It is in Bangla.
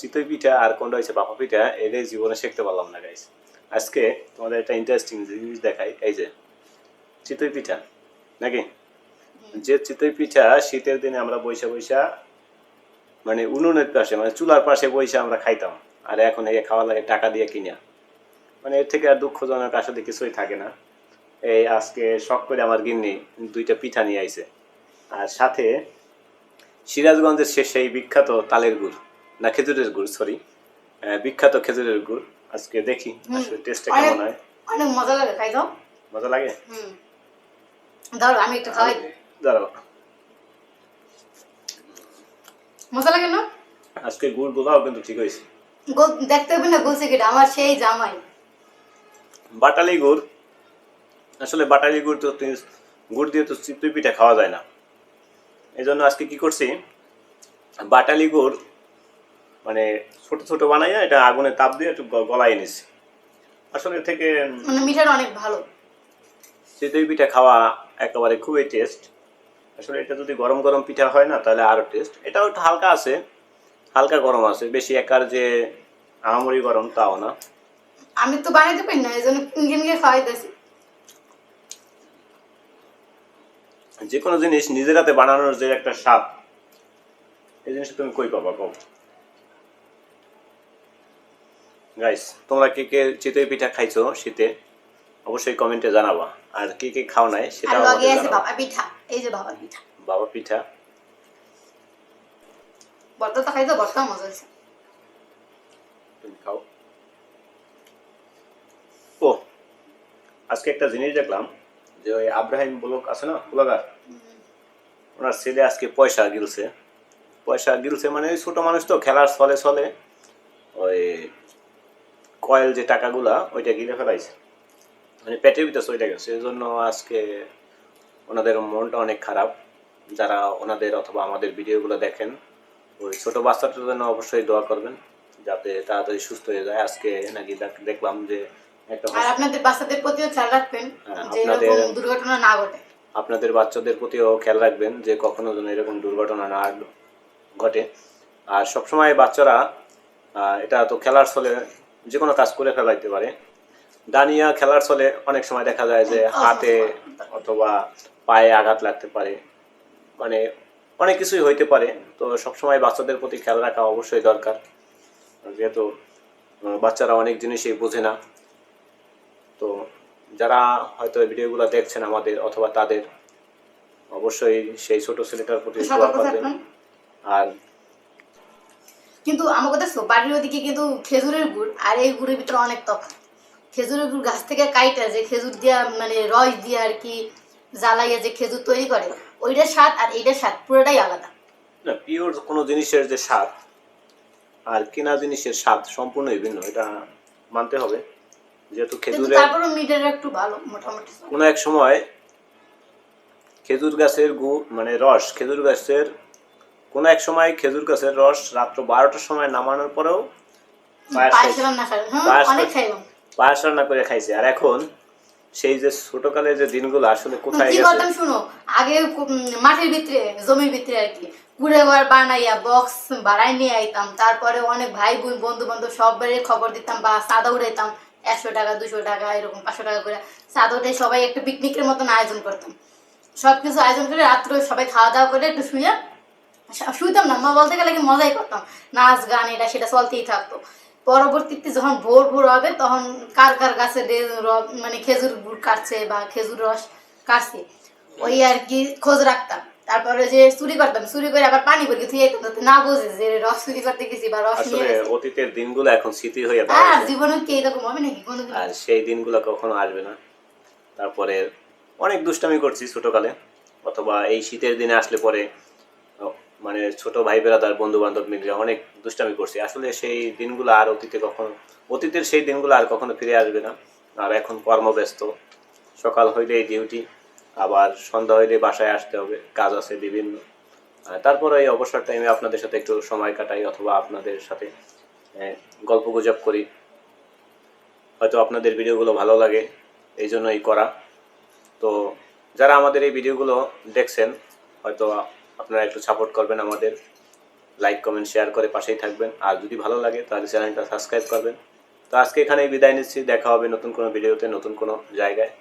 চিতই পিঠা আর কোনটা হচ্ছে বাপা পিঠা এটাই জীবনে শিখতে পারলাম না গাইস আজকে তোমাদের একটা ইন্টারেস্টিং জিনিস দেখাই এই যে চিতই পিঠা নাকি? যে চিতই পিঠা শীতের দিনে আমরা বৈশা বৈশা মানে উনুনের পাশে মানে চুলার পাশে বৈশা আমরা খাইতাম আর এখন এই খাওয়া লাগে টাকা দিয়ে কিনা। মানে এর থেকে আর দুঃখজনক আসলে কিছুই থাকে না। এই আজকে শখ করে আমার গিন্নি দুইটা পিঠা নিয়ে আইছে। আর সাথে সিরাজগঞ্জের সে সেই বিখ্যাত তালের গুড়। না খেজুরের গুড় সরি বিখ্যাত খেজুরের গুড়। আজকে দেখি আসলে টেস্টটা কেমন হয়। অনেক মজা লাগে খাই দাও মজা লাগে? হুম। ধরো আমি একটু দিই। দাঁড়াও। মজা লাগে না? আজকে গুড় গুলাও কিন্তু ঠিক হয়েছে। গোল দেখতে হবে না গোলসে কেটে আমার সেই জামাই। বাটালি গুড়। আসলে বাটালি গুড় তো গুড় দিয়ে তো চিতই পিঠা খাওয়া যায় না। এই জন্য আজকে কি করছি? বাটালি গুড় মানে ছোট ছোট বানাইয়া এটা আগুনে তাপ দিয়ে একটু গলায় এনেছি। আসলে থেকে মানে মিঠাটা অনেক ভালো। চিতই পিঠা খাওয়া একেবারে খুবই টেস্ট আসলে এটা যদি গরম গরম পিঠা হয় না তাহলে আরও টেস্ট এটাও একটু হালকা আছে হালকা গরম আছে বেশি একার যে আহামরি গরম তাও না। আমি তো বানাইতে পারি না এই জন্য কিনে কিনে খাওয়াই যে কোনো জিনিস নিজের হাতে বানানোর যে একটা স্বাদ এই জিনিসটা তুমি কই পাবা কও? গাইস তোমরা কে কে চিতই পিঠা খাইছো শীতে অবশ্যই কমেন্টে জানাবা। আর কে কে খাও নাই লগে আমাদের আছে জানাবা। বাবা পিঠা এই যে বাবা পিঠা। বাবা পিঠা। বর্তা তো খাইতে বর্তা মজা হয়েছে। তুমি খাও। ও আজকে একটা জিনিস দেখলাম যে ওই আব্রাহিম ব্লক আছে না ব্লগার ওনার ছেলে আজকে পয়সা গিলছে। পয়সা গিলছে মানে ছোট মানুষ তো খেলার ছলে ছলে ওই কয়েল যে টাকাগুলা ওইটা গিলে ফেলাইছে। মানে পেটের ভিতরে চলে গেছে। এই জন্য আজকে ওনাদের মনটা অনেক খারাপ। যারা ওনাদের অথবা আমাদের ভিডিওগুলো দেখেন ওই ছোট বাচ্চাটার জন্য অবশ্যই দোয়া করবেন যাতে তাড়াতাড়ি সুস্থ হয়ে যায়। আজকে নাকি দেখলাম যে একটা আর আপনাদের বাচ্চাদের প্রতিও খেয়াল রাখবেন হ্যাঁ, যে আপনাদের- এরকম দুর্ঘটনা না ঘটে। আপনাদের বাচ্চাদের প্রতিও খেয়াল রাখবেন যে কখনো যেন এরকম দুর্ঘটনা না ঘটে। আর সবসময় বাচ্চারা এটা তো খেলার ছলে যে কোনো কাজ করে ফেলাইতে পারে। দানিয়া খেলার ছলে অনেক সময় দেখা যায় যে হাতে অথবা পায়ে আঘাত লাগতে পারে। মানে অনেক কিছুই হইতে পারে। তো সবসময় বাচ্চাদের প্রতি খেয়াল রাখা অবশ্যই দরকার। যেহেতু বাচ্চারা অনেক জিনিসই বোঝে না। তো যারা হয়তো এই ভিডিওগুলো দেখছেন আমাদের অথবা তাদের অবশ্যই সেই ছোট ছেলেটার প্রতি দোয়া করবেন আর কিন্তু আমাকে দেখছ বাড়ির ওদিকে কিন্তু খেজুরের গুড় আর এই গুড়ের ভিতরে অনেক তফাৎ। খেজুরের গুড় গাছ থেকে কাইটা যে খেজুর দিয়া মানে রস দিয়ে আর কি জ্বালাইয়া যে খেজুর তৈরি করে ওইটার স্বাদ আর এইটার স্বাদ পুরোটাই আলাদা। না পিওর কোনো জিনিসের যে স্বাদ আর কেনা জিনিসের স্বাদ সম্পূর্ণই ভিন্ন এটা মানতে হবে। যেহেতু কিন্তু খেজুরের তারপরও মিটের একটু ভালো মোটামুটি। কোনো এক সময় খেজুর গাছের গু মানে রস খেজুর গাছের কোনো এক সময় খেজুর গাছের রস রাত্র বারোটার সময় নামানোর পরেও পায়েস রান্না করে। খাইছে। আর এখন সেই যে যে দিনগুলো আসলে কোথায় গেছে? শুনো? আগে মাঠের ভিতরে জমির ভিতরে আর কি। কুড়ে ঘর বানাইয়া বক্স বাড়াই নিয়ে আইতাম। তারপরে অনেক ভাই বোন বন্ধু বান্ধব সবাই খবর দিতাম বা চাঁদা উড়াইতাম একশো টাকা দুশো টাকা এরকম পাঁচশো টাকা করে চাঁদা উঠে সবাই একটা পিকনিকের মতন আয়োজন করতাম। সব কিছু আয়োজন করে রাত্রে সবাই খাওয়া দাওয়া করে একটু শুয়ে শুইতাম না মা বলতে গেলে কি মজাই করতাম। নাচ গান এটা সেটা চলতেই থাকতো। পরবর্তীতে যখন ভোর ভোর হবে তখন কার কার গাছে মানে খেজুর গুড় কাটছে বা খেজুর রস কাটছে ওই আর কি খোঁজ রাখতাম। তারপরে যে চুরি করতাম চুরি করে আবার পানি করে থুয়ে যেতাম যাতে না বোঝে যে রস চুরি করতে গেছি বা রস নিয়ে অতীতের দিনগুলো এখন স্মৃতি হয়ে দাঁড়ায় জীবনে কি এরকম হবে নাকি? কোনোদিন আর সেই দিনগুলো কখনো আসবে না। তারপরে অনেক দুষ্টামি করছি ছোটকালে অথবা এই শীতের দিনে আসলে পরে মানে ছোট ভাই বেড়াদার বন্ধু বান্ধব মিলে অনেক দুষ্টামি করছি। আসলে সেই দিনগুলো আর অতীতে কখনো অতীতের সেই দিনগুলো আর কখনো ফিরে আসবে না। আর এখন কর্মব্যস্ত। সকাল হইলেই ডিউটি আবার সন্ধ্যা হইলে বাসায় আসতে হবে। কাজ আছে বিভিন্ন। তারপরে এই অবসর টাইমে আপনাদের সাথে একটু সময় কাটাই অথবা আপনাদের সাথে গল্প গুজব করি। হয়তো আপনাদের ভিডিওগুলো ভালো লাগে এই জন্যই করা। তো যারা আমাদের এই ভিডিওগুলো দেখছেন, হয়তো আপনারা একটু সাপোর্ট করবেন আমাদের। লাইক কমেন্ট শেয়ার করে পাশেই থাকবেন। আর যদি ভালো লাগে, তাহলে চ্যানেলটা সাবস্ক্রাইব করবেন। তো আজকে এখানেই বিদায় নিচ্ছি। দেখা হবে নতুন কোনো ভিডিওতে নতুন কোনো জায়গায়।